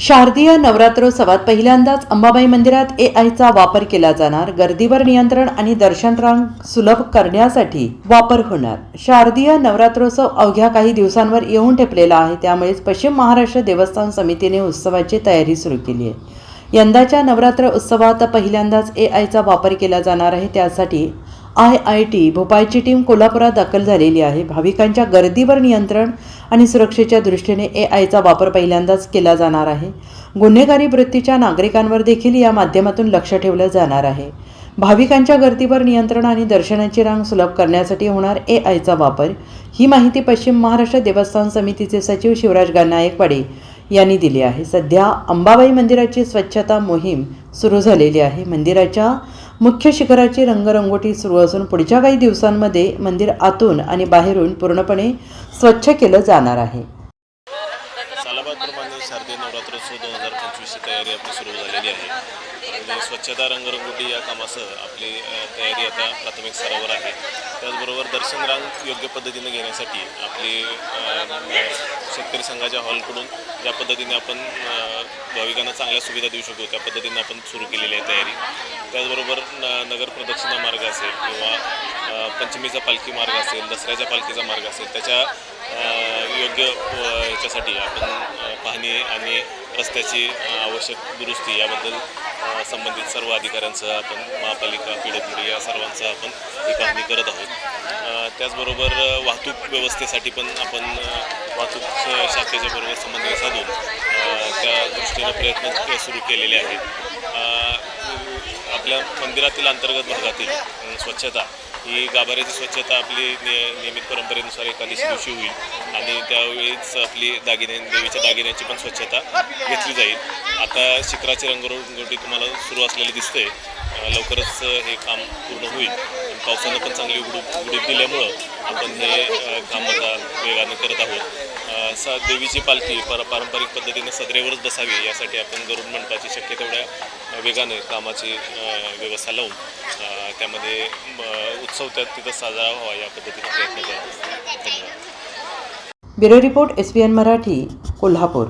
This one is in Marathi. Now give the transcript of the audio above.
शारदीय नवरात्रोत्सवात पहिल्यांदाच अंबाबाई मंदिरात ए आयचा वापर केला जाणार. गर्दीवर नियंत्रण आणि दर्शनरांग सुलभ करण्यासाठी वापर होणार. शारदीय नवरात्रोत्सव अवघ्या काही दिवसांवर येऊन ठेपलेला आहे. त्यामुळेच पश्चिम महाराष्ट्र देवस्थान समितीने उत्सवाची तयारी सुरू केली आहे. यंदाच्या नवरात्र उत्सवात पहिल्यांदाच ए आयचा वापर केला जाणार आहे. त्यासाठी आय आय टी भोपाळची टीम कोल्हापुरात दाखल झालेली आहे. भाविकांच्या गर्दीवर नियंत्रण आणि सुरक्षेच्या दृष्टीने ए आयचा वापर पहिल्यांदाच केला जाणार आहे. गुन्हेगारी वृत्तीच्या नागरिकांवर देखील या माध्यमातून लक्ष ठेवलं जाणार आहे. भाविकांच्या गर्दीवर नियंत्रण आणि दर्शनाची रांग सुलभ करण्यासाठी होणार ए आयचा वापर ही माहिती पश्चिम महाराष्ट्र देवस्थान समितीचे सचिव शिवराज गायकवाडे यांनी दिली आहे. सध्या अंबाबाई मंदिराची स्वच्छता मोहीम सुरू झालेली आहे. मंदिराच्या मुख्य शिखराची रंगरंगोटी सुरू असून पुढच्या काही दिवसांमध्ये मंदिर आतून आणि बाहेरून पूर्णपणे स्वच्छ केलं जाणार आहे. शारदीय नवरात्रोत्सव दोन हजार पंचवीसची तयारी आपली सुरू झालेली आहे. स्वच्छता रंगरंगोटी या कामासह आपली तयारी आता प्राथमिक स्तरावर आहे. त्याचबरोबर दर्शन रांग योग्य पद्धतीने घेण्यासाठी आपली शेतकरी संघाच्या हॉलकडून ज्या पद्धतीने आपण भाविकांना चांगल्या सुविधा देऊ शकतो. त्या पद्धतीनं आपण सुरू केलेली आहे तयारी. त्याचबरोबर न नगर प्रदक्षिणा मार्ग असेल किंवा पंचमीचा पालखी मार्ग असेल दसऱ्याच्या पालखीचा मार्ग असेल त्याच्या योग्य याच्यासाठी आपण पाहणी आणि रस्त्याची आवश्यक दुरुस्ती याबद्दल संबंधित सर्व अधिकाऱ्यांसह आपण महापालिका पी डब्ल्यू या सर्वांसह आपण ही पाहणी करत आहोत. त्याचबरोबर वाहतूक व्यवस्थेसाठी पण आपण वाहतूक शाखेच्या बरोबर समन्वय साधून त्या दृष्टीनं प्रयत्न सुरू केलेले आहेत. आपल्या मंदिरातील अंतर्गत भागातील स्वच्छता. ही गाभाऱ्याची स्वच्छता आपली नि- नियमित परंपरेनुसार एकादशी दिवशी होईल. आणि त्यावेळीच आपली दागिने देवीच्या दागिन्यांची पण स्वच्छता घेतली जाईल. आता शिखराची रंगरंगोटी तुम्हाला सुरू असलेली दिसते. लवकरच हे काम पूर्ण होईल. पावसानं पण चांगली उघडूप उघडीप दिल्यामुळं आपण हे काम आता वेगानं करत आहोत. स देवीची पालखी पर पारंपरिक पद्धतीने सदरेवरच बसावी यासाठी आपण गरुड मंडपाची शक्य तेवढ्या वेगाने कामाची व्यवस्था लावून त्यामध्ये उत्सव त्यात तिथं साजरा व्हावा या पद्धतीने प्रयत्न करत धन्यवाद. Bureau report S P N Marathi Kolhapur.